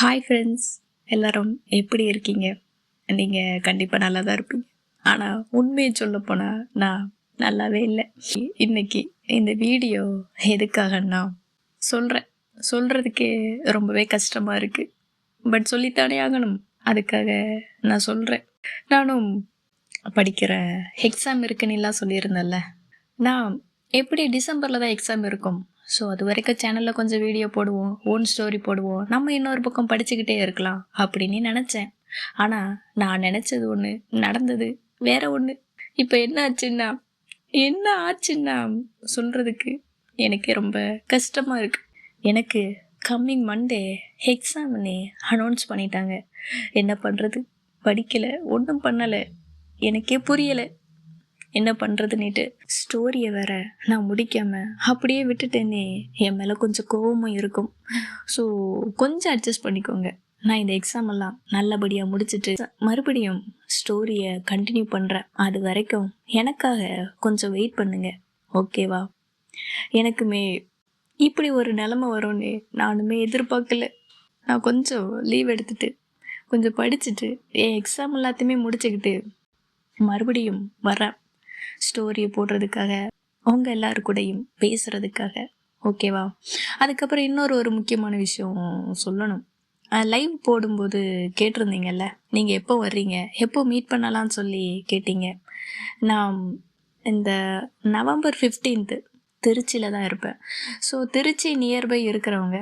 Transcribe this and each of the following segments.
Hi friends எல்லோரும் எப்படி இருக்கீங்க? நீங்கள் கண்டிப்பாக நல்லா தான் இருப்பீங்க. ஆனால் உண்மையை சொல்ல போனால் நான் நல்லாவே இல்லை. இன்றைக்கி இந்த வீடியோ எதுக்காகன்னா சொல்கிறேன் சொல்கிறதுக்கே ரொம்பவே கஷ்டமாக இருக்குது பட் சொல்லித்தானே ஆகணும். அதுக்காக நான் சொல்கிறேன் நானும் படிக்கிற எக்ஸாம் இருக்குன்னுலாம் சொல்லியிருந்தேன்ல. நான் எப்படி டிசம்பரில் தான் எக்ஸாம் இருக்கும்? ஸோ அது வரைக்கும் சேனலில் கொஞ்சம் வீடியோ போடுவோம் ஓன் ஸ்டோரி போடுவோம். நம்ம இன்னொரு பக்கம் படிச்சுக்கிட்டே இருக்கலாம் அப்படின்னு நினச்சேன். ஆனால் நான் நினச்சது ஒன்று நடந்தது வேற ஒன்று இப்போ என்ன ஆச்சுன்னா என்ன ஆச்சுன்னா சொல்கிறதுக்கு எனக்கு ரொம்ப கஷ்டமாக இருக்குது எனக்கு கம்மிங் மண்டே எக்ஸாம்னே அனௌன்ஸ் பண்ணிட்டாங்க. என்ன பண்ணுறது படிக்கலை ஒன்றும் பண்ணலை. எனக்கே புரியலை. என்ன பண்ணுறதுன்னுட்டு ஸ்டோரியை வேற நான் முடிக்காமல் அப்படியே விட்டுட்டேனே. என் மேலே கொஞ்சம் கோவமும் இருக்கும். ஸோ கொஞ்சம் அட்ஜஸ்ட் பண்ணிக்கோங்க. நான் இந்த எக்ஸாம் எல்லாம் நல்லபடியாக முடிச்சுட்டு மறுபடியும் ஸ்டோரியை கண்டினியூ பண்ணுறேன் அது வரைக்கும் எனக்காக கொஞ்சம் வெயிட் பண்ணுங்க. ஓகேவா எனக்குமே இப்படி ஒரு நிலமை வரும்னு நானுமே எதிர்பார்க்கல. நான் கொஞ்சம் லீவ் எடுத்துட்டு கொஞ்சம் படிச்சுட்டு என் எக்ஸாம் எல்லாத்தையுமே முடிச்சுக்கிட்டு மறுபடியும் வரேன். ஸ்டோரியை போடுறதுக்காக அவங்க எல்லாரு கூடயும் பேசுகிறதுக்காக ஓகேவா அதுக்கப்புறம் இன்னொரு ஒரு முக்கியமான விஷயம் சொல்லணும். லைவ் போடும்போது கேட்டிருந்தீங்கல்ல? நீங்கள் எப்போ வர்றீங்க? எப்போ மீட் பண்ணலாம்னு சொல்லி கேட்டீங்க. நான் இந்த நவம்பர் ஃபிஃப்டீன்த்து திருச்சியில் தான் இருப்பேன். ஸோ திருச்சி நியர்பை இருக்கிறவங்க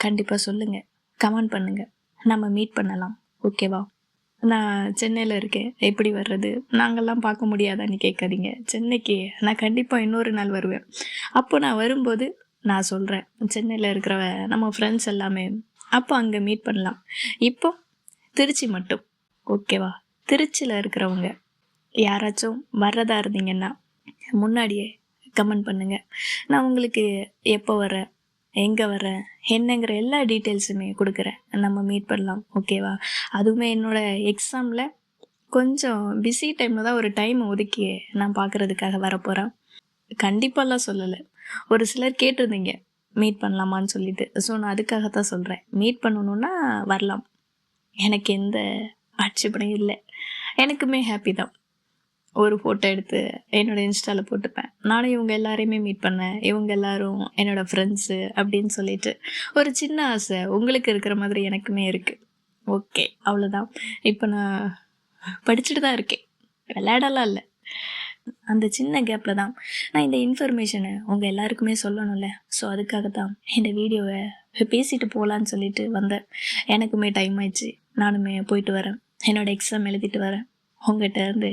கண்டிப்பாக சொல்லுங்கள் கமெண்ட் பண்ணுங்கள் நம்ம மீட் பண்ணலாம். ஓகேவா நான் சென்னையில் இருக்கேன். எப்படி வர்றது? நாங்கள்லாம் பார்க்க முடியாதான்னு கேட்காதீங்க. சென்னைக்கு நான் கண்டிப்பாக இன்னொரு நாள் வருவேன். அப்போ நான் வரும்போது நான் சொல்கிறேன் சென்னையில் இருக்கிறவ நம்ம ஃப்ரெண்ட்ஸ் எல்லாமே அப்போ அங்கே மீட் பண்ணலாம். இப்போ திருச்சி மட்டும். ஓகேவா திருச்சியில் இருக்கிறவங்க யாராச்சும் வர்றதா இருந்தீங்கன்னா முன்னாடியே கமெண்ட் பண்ணுங்கள் நான் உங்களுக்கு எப்போ வரேன் எங்கே வரேன் என்னங்கிற எல்லா டீட்டெயில்ஸுமே கொடுக்குறேன். நம்ம மீட் பண்ணலாம் ஓகேவா அதுவுமே என்னோடய எக்ஸாமில் கொஞ்சம் பிஸி டைமில் தான் ஒரு டைம் ஒதுக்கி நான் பார்க்குறதுக்காக வரப்போகிறேன் கண்டிப்பாலாம் சொல்லலை. ஒரு சிலர் கேட்டிருந்தீங்க மீட் பண்ணலாமான்னு சொல்லிட்டு. ஸோ நான் அதுக்காக தான் சொல்கிறேன் மீட் பண்ணணுன்னா வரலாம். எனக்கு எந்த ஆட்சேபனையும் இல்லை. எனக்குமே ஹாப்பி தான். ஒரு ஃபோட்டோ எடுத்து என்னோடய இன்ஸ்டாவில் போட்டுப்பேன். நானும் இவங்க எல்லாரையுமே மீட் பண்ணேன். இவங்க எல்லாரும் என்னோடய ஃப்ரெண்ட்ஸு அப்படின்னு சொல்லிட்டு. ஒரு சின்ன ஆசை. உங்களுக்கு இருக்கிற மாதிரி எனக்குமே இருக்குது ஓகே அவ்வளோதான் இப்போ நான் படிச்சுட்டு தான் இருக்கேன். விளையாடலாம் இல்லை. அந்த சின்ன கேப்பில் தான் நான் இந்த இன்ஃபர்மேஷனை உங்கள் எல்லாருக்குமே சொல்லணும்ல. ஸோ அதுக்காக தான் இந்த வீடியோவை பேசிட்டு போகலான்னு சொல்லிட்டு வந்தேன். எனக்குமே டைம் ஆயிடுச்சு. நானுமே போயிட்டு வரேன். என்னோடய எக்ஸாம் எழுதிட்டு வரேன். உங்கள்கிட்ட இருந்து